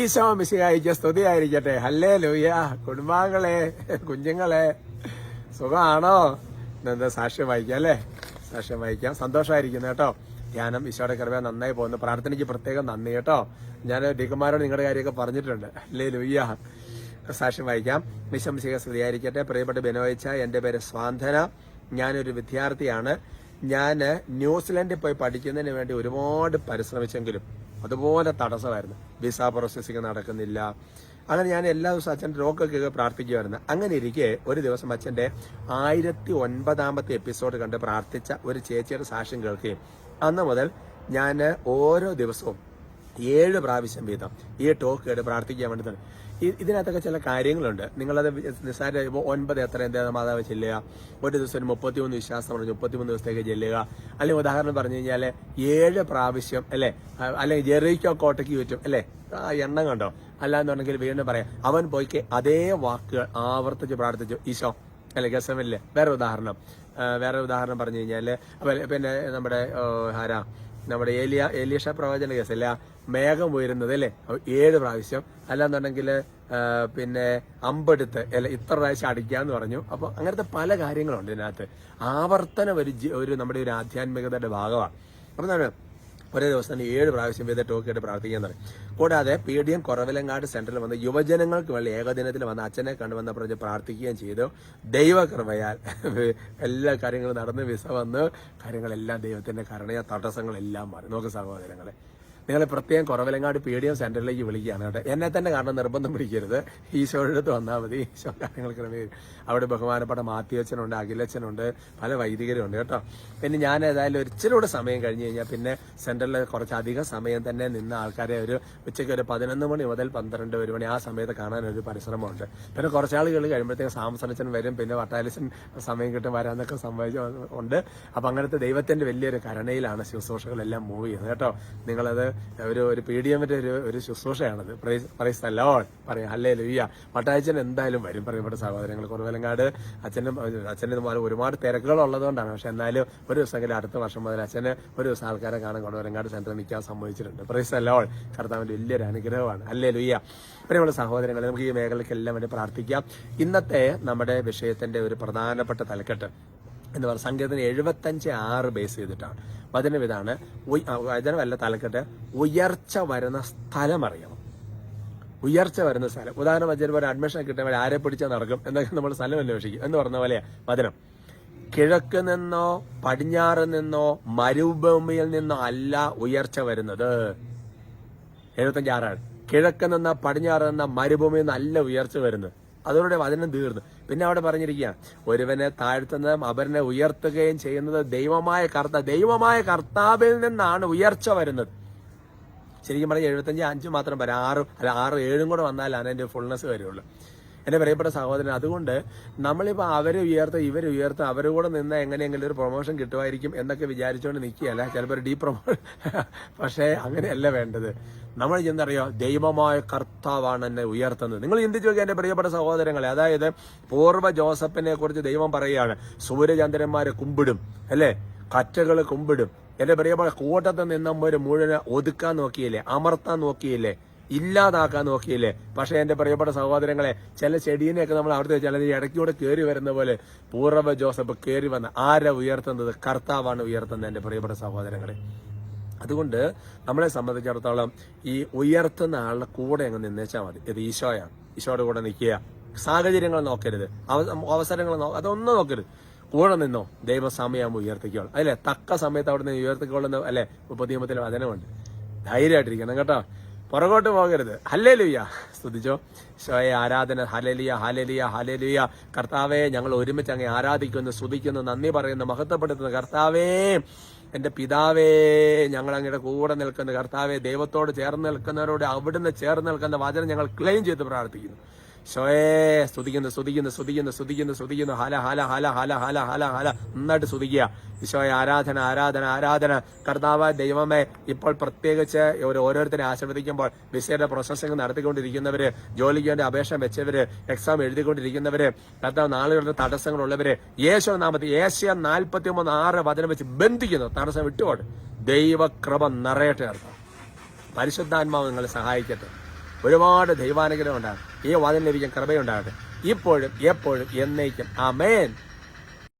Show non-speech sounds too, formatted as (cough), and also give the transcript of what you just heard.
ഈശോ മിശിഹായിക്ക് സ്തുതിയായിരിക്കട്ടെ. ഹല്ലേ ലൂയ കുടുംബാംഗങ്ങളെ കുഞ്ഞുങ്ങളെ. സുഖമാണോ എന്താ സാക്ഷ്യം വായിക്കാം അല്ലേ? സാക്ഷ്യം വായിക്കാം സന്തോഷമായിരിക്കുന്നു കേട്ടോ. ധ്യാനം ഈശോയുടെ കൃപ നന്നായി പോകുന്നു. പ്രാർത്ഥനയ്ക്ക് പ്രത്യേകം നന്ദി കേട്ടോ. ഞാൻ ഡീക്കന്മാരോട് നിങ്ങളുടെ കാര്യമൊക്കെ പറഞ്ഞിട്ടുണ്ട്. അല്ലേ ലൂയ്യ സാക്ഷ്യം വായിക്കാം വിശംസിക സ്തുതിയായിരിക്കട്ടെ. പ്രിയപ്പെട്ട ബിനോയിച്ച എന്റെ പേര് സ്വാന്തന. ഞാനൊരു വിദ്യാർത്ഥിയാണ്. ഞാൻ ന്യൂസിലൻഡിൽ പോയി പഠിക്കുന്നതിന് വേണ്ടി ഒരുപാട് പരിശ്രമിച്ചെങ്കിലും അതുപോലെ തടസ്സമായിരുന്നു. വിസ പ്രോസസ്സിങ് നടക്കുന്നില്ല. അങ്ങനെ ഞാൻ എല്ലാ ദിവസവും അച്ഛന്റെ രോഗമൊക്കെ പ്രാർത്ഥിക്കുമായിരുന്നു അങ്ങനെ ഇരിക്കെ ഒരു ദിവസം അച്ഛന്റെ ആയിരത്തി ഒൻപതാമത്തെ എപ്പിസോഡ് കണ്ട് പ്രാർത്ഥിച്ച ഒരു ചേച്ചിയുടെ സാക്ഷ്യം കേൾക്കുകയും അന്ന് മുതൽ ഞാൻ ഓരോ ദിവസവും ഏഴ് പ്രാവശ്യം വീതം ഈ ടോക്ക് കേട്ട് പ്രാർത്ഥിക്കാൻ വേണ്ടി ഇതിനകത്തൊക്കെ ചില കാര്യങ്ങളുണ്ട്. നിങ്ങളത് നിസ്സാര ഇപ്പോൾ ഒൻപത് എത്ര എന്താ മാതാവ് ചെല്ലുക ഒരു ദിവസം ഒരു മുപ്പത്തിമൂന്ന് വിശ്വാസം പറഞ്ഞു മുപ്പത്തിമൂന്ന് ദിവസത്തേക്ക് ചെല്ലുക. അല്ലെങ്കിൽ ഉദാഹരണം പറഞ്ഞു കഴിഞ്ഞാൽ ഏഴ് പ്രാവശ്യം അല്ലേ? അല്ലെങ്കിൽ ജെറിക്കോ കോട്ടയ്ക്ക് ചുറ്റും അല്ലേ? ആ എണ്ണം കണ്ടോ? അല്ലാന്നുണ്ടെങ്കിൽ വീണ്ടും പറയാം. അവൻ പോയിക്ക് അതേ വാക്കുകൾ ആവർത്തിച്ച് പ്രാർത്ഥിച്ചു. ഈശോ അല്ലെ ഗസമില്ലേ? വേറെ ഉദാഹരണം. വേറെ ഉദാഹരണം പറഞ്ഞു കഴിഞ്ഞാൽ പിന്നെ നമ്മുടെ ആരാ? നമ്മുടെ ഏലിയ ഏലീഷ പ്രവചന അല്ല? മേഘം ഉയരുന്നത് അല്ലേ? ഏഴ് പ്രാവശ്യം. അല്ലാന്നുണ്ടെങ്കിൽ പിന്നെ അമ്പെടുത്ത് അല്ലെ ഇത്ര പ്രാവശ്യം അടിക്കാന്ന് പറഞ്ഞു. അപ്പൊ അങ്ങനത്തെ പല കാര്യങ്ങളുണ്ട് ഇതിനകത്ത്. ആവർത്തനം ഒരു ഒരു നമ്മുടെ ഒരു ആധ്യാത്മികതയുടെ ഭാഗമാണ്. അപ്പൊ എന്താണ് ഒരേ ദിവസം തന്നെ ഏഴ് പ്രാവശ്യം വീതം ടോക്കിയിട്ട് പ്രാർത്ഥിക്കാൻ തുടങ്ങി. കൂടാതെ പി ഡി എം കുറവിലങ്ങാട് സെന്ററിൽ വന്ന് യുവജനങ്ങൾക്ക് വേണ്ടി ഏകദിനത്തിൽ വന്ന് അച്ഛനെ കണ്ടുവന്ന പറഞ്ഞ് പ്രാർത്ഥിക്കുകയും ചെയ്തു. ദൈവകൃപയാൽ എല്ലാ കാര്യങ്ങളും നടന്ന് വിസ വന്ന് കാര്യങ്ങളെല്ലാം ദൈവത്തിന്റെ കരുണയ തടസ്സങ്ങളെല്ലാം മാറി. നോക്ക് സഹോദരങ്ങളെ. നിങ്ങൾ പ്രത്യേകം കുറവിലങ്ങാട് പി ഡി എം സെന്ററിലേക്ക് വിളിക്കുകയാണ് കേട്ടോ. എന്നെ തന്നെ കാരണം നിർബന്ധം പിടിക്കരുത്. ഈശോയുടെ അടുത്ത് വന്നാൽ മതി. ഈശോ കാര്യങ്ങൾ ക്രമീകരിക്കും അവിടെ ബഹുമാനപ്പെട്ട മാത്യുവച്ചനുണ്ട് അഖിലച്ചനുണ്ട് പല വൈദികരും ഉണ്ട് കേട്ടോ. പിന്നെ ഞാൻ ഏതായാലും ഒരിച്ചിരി കൂടെ സമയം കഴിഞ്ഞ് കഴിഞ്ഞാൽ പിന്നെ സെന്ററിൽ കുറച്ചധികം സമയം തന്നെ നിന്ന ആൾക്കാരെ ഒരു ഉച്ചയ്ക്ക് ഒരു പതിനൊന്ന് മണി മുതൽ പന്ത്രണ്ട് ഒരു മണി ആ സമയത്ത് കാണാൻ ഒരു പരിശ്രമമുണ്ട്. പിന്നെ കുറച്ചാളുകൾ കഴിയുമ്പോഴത്തേക്ക് സാംസനച്ചൻ വരും പിന്നെ വട്ടാലിച്ചൻ സമയം കിട്ടും വരാന്നൊക്കെ സംഭവിച്ചു ഉണ്ട്. അപ്പൊ അങ്ങനത്തെ ദൈവത്തിന്റെ വലിയൊരു കരുണയിലാണ് ശുശ്രൂഷകളെല്ലാം മൂവ് ചെയ്യുന്നത് കേട്ടോ. നിങ്ങളത് ഒരു ഒരു പി ഡി എമ്മിന്റെ ഒരു ഒരു ശുശ്രൂഷയാണത്. പ്രൈസ് അല്ലോൺ പറയാം അല്ലേ ലുയ്യ പട്ടാഴ്ച എന്തായാലും വരും പറയപ്പെട്ട സഹോദരങ്ങൾ കുറവലങ്ങാട് അച്ഛനും അച്ഛനും ഇതുപോലെ ഒരുപാട് തിരക്കുകൾ ഉള്ളതുകൊണ്ടാണ് പക്ഷെ എന്നാലും ഒരു ദിവസമെങ്കിലും അടുത്ത വർഷം മുതൽ അച്ഛന് ഒരു ദിവസം ആൾക്കാരെ കാണാൻ കുറവലങ്ങാട് സെന്ററിൽ നിൽക്കാൻ സംഭവിച്ചിട്ടുണ്ട് പ്രൈസ് അല്ലോൺ കർത്താവിന്റെ വലിയൊരു അനുഗ്രഹമാണ്. അല്ലേ ലുയ്യ പ്രിയമുള്ള സഹോദരങ്ങൾ നമുക്ക് ഈ മേഖലയ്ക്കെല്ലാം വേണ്ടി പ്രാർത്ഥിക്കാം. ഇന്നത്തെ നമ്മുടെ വിഷയത്തിന്റെ ഒരു പ്രധാനപ്പെട്ട തലക്കെട്ട്. എന്ന് പറഞ്ഞ സംഗീതത്തിന് എഴുപത്തഞ്ച് ആറ് ബേസ് ചെയ്തിട്ടാണ്. വചനം ഇതാണ്. വചന വല്ല തലക്കെട്ട്. ഉയർച്ച വരുന്ന സ്ഥലം അറിയണം. ഉയർച്ച വരുന്ന സ്ഥലം. ഉദാഹരണം വചനം ഒരു അഡ്മിഷൻ കിട്ടുമ്പോൾ ആരെ പിടിച്ചാൽ നടക്കും? എന്നൊക്കെ നമ്മൾ സ്ഥലം അന്വേഷിക്കും. എന്ന് പറഞ്ഞ പോലെ വചനം. കിഴക്ക് നിന്നോ പടിഞ്ഞാറ് നിന്നോ മരുഭൂമിയിൽ നിന്നോ അല്ല ഉയർച്ച വരുന്നത്. എഴുപത്തഞ്ച് ആറാണ്. കിഴക്ക് നിന്ന പടിഞ്ഞാറ് നിന്ന മരുഭൂമിയിൽ നിന്ന് അല്ല ഉയർച്ച വരുന്നത്. അതോടെ വചനം തീർന്നു. പിന്നെ അവിടെ പറഞ്ഞിരിക്കുക ഒരുവനെ താഴ്ത്തുന്നതും അവരനെ ഉയർത്തുകയും ചെയ്യുന്നത് ദൈവമായ കർത്ത ദൈവമായ കർത്താവിൽ നിന്നാണ് ഉയർച്ച വരുന്നത്. ശരിക്കും പറഞ്ഞാൽ എഴുപത്തഞ്ച് അഞ്ച് മാത്രം വരാം ആറും അല്ല ആറ് ഏഴും കൂടെ വന്നാലാണ് അതിന്റെ ഫുൾനെസ് വരുള്ളൂ എന്റെ പ്രിയപ്പെട്ട സഹോദരൻ അതുകൊണ്ട് നമ്മളിപ്പോൾ അവരെ ഉയർത്ത ഇവരെ ഉയർത്ത അവരെ കൂടെ നിന്ന് എങ്ങനെയെങ്കിലും ഒരു പ്രൊമോഷൻ കിട്ടുമായിരിക്കും എന്നൊക്കെ വിചാരിച്ചുകൊണ്ട് നിൽക്കുകയല്ല ചിലപ്പോൾ ഒരു ഡീ പ്രൊമോഷൻ (laughs) പക്ഷേ അങ്ങനെയല്ല വേണ്ടത്. നമ്മൾ ചെന്നറിയോ ദൈവമായ കർത്താവാണ് എന്നെ ഉയർത്തുന്നത്. നിങ്ങൾ ചിന്തിച്ചു നോക്കിയാൽ എന്റെ പ്രിയപ്പെട്ട സഹോദരങ്ങളെ. അതായത് പൂർവ ജോസഫിനെ കുറിച്ച് ദൈവം പറയുകയാണ് സൂര്യചന്ദ്രന്മാരെ കുമ്പിടും. അല്ലേ? കറ്റകൾ കുമ്പിടും. എന്റെ പ്രിയപ്പെട്ട കൂട്ടത്തിൽ ഒരു മുഴുവൻ ഒതുക്കാൻ നോക്കിയില്ലേ? അമർത്താൻ നോക്കിയില്ലേ? ഇല്ലാതാക്കാൻ നോക്കിയില്ലേ? പക്ഷെ എന്റെ പ്രിയപ്പെട്ട സഹോദരങ്ങളെ ചില ചെടീനെയൊക്കെ നമ്മൾ അവിടുത്തെ ചിലത് ഇടയ്ക്കൂടെ കയറി വരുന്ന പോലെ പൂർവ ജോസഫ് കയറി വന്ന ആരെ ഉയർത്തുന്നത്? കർത്താവാണ് ഉയർത്തുന്നത് എന്റെ പ്രിയപ്പെട്ട സഹോദരങ്ങളെ. അതുകൊണ്ട് നമ്മളെ സംബന്ധിച്ചിടത്തോളം ഈ ഉയർത്തുന്ന ആളുടെ കൂടെ അങ്ങ് നിന്നേച്ചാൽ മതി. ഇത് ഈശോയാണ്. ഈശോയുടെ കൂടെ നിൽക്കുക. സാഹചര്യങ്ങൾ നോക്കരുത്. അവ- അവസരങ്ങൾ അതൊന്നും നോക്കരുത്. കൂടെ നിന്നോ. ദൈവസമയം ഉയർത്തിക്കോളും. അല്ലെ? തക്ക സമയത്ത് അവിടെ നിന്ന് ഉയർത്തിക്കോളുന്ന അല്ലെ? മുപ്പത്തിമത്തിൽ വചനമുണ്ട് ധൈര്യമായിട്ടിരിക്കണം കേട്ടോ. പുറകോട്ട് പോകരുത്. ഹല്ലേ ലുയ്യ സ്തുതിച്ചോ. ശോയെ ആരാധന ഹലലിയ ഹലലിയ ഹലലിയ കർത്താവെ ഞങ്ങൾ ഒരുമിച്ച് അങ്ങ് ആരാധിക്കുന്നു സ്തുതിക്കുന്നു നന്ദി പറയുന്നു മഹത്വപ്പെടുത്തുന്നു. കർത്താവേ എന്റെ പിതാവേ ഞങ്ങൾ അങ്ങയുടെ കൂടെ നിൽക്കുന്ന. കർത്താവെ ദൈവത്തോട് ചേർന്ന് നിൽക്കുന്നവരോട് അവിടുന്ന് ചേർന്ന് നിൽക്കുന്ന വചനം ഞങ്ങൾ ക്ലെയിം ചെയ്ത് പ്രാർത്ഥിക്കുന്നു. ഷോയെ സ്തുതിക്കുന്നു സ്തുതിക്കുന്നു സ്തുതിക്കുന്നു സ്തുതിക്കുന്നു സ്തുതിക്കുന്നു. ഹല ഹല ഹല ഹല ഹല ഹല ഹല. നന്നായിട്ട് സ്തുതിക്കുക. ഈശോയെ ആരാധന ആരാധന ആരാധന. കർത്താവ് ദൈവമേ ഇപ്പോൾ പ്രത്യേകിച്ച് ഒരു ഓരോരുത്തരെ ആശീർവദിക്കുമ്പോൾ വിസയുടെ പ്രോസസ്സിംഗ് നടത്തിക്കൊണ്ടിരിക്കുന്നവര് ജോലിക്ക് വേണ്ടി അപേക്ഷ വെച്ചവര് എക്സാം എഴുതിക്കൊണ്ടിരിക്കുന്നവര് കർത്താവ് നാളുകളുടെ തടസ്സങ്ങളുള്ളവര് യേശോ നാമത്തിൽ ഏഷ്യ നാൽപ്പത്തി മൂന്ന് ആറ് വചനം വെച്ച് ബന്ധിക്കുന്നു. തടസ്സം വിട്ടുപോട്ട് ദൈവക്രമ നിറയട്ടെ കർത്താവ് പരിശുദ്ധാത്മാവ് നിങ്ങളെ സഹായിക്കട്ടെ. ഒരുപാട് ദൈവാനുഗ്രഹം ഉണ്ടാകും ഈ വാതിൽ ലഭിക്കാൻ കൃപയുണ്ടാകട്ടെ. ഇപ്പോഴും എപ്പോഴും എന്നേക്കും. അമേൻ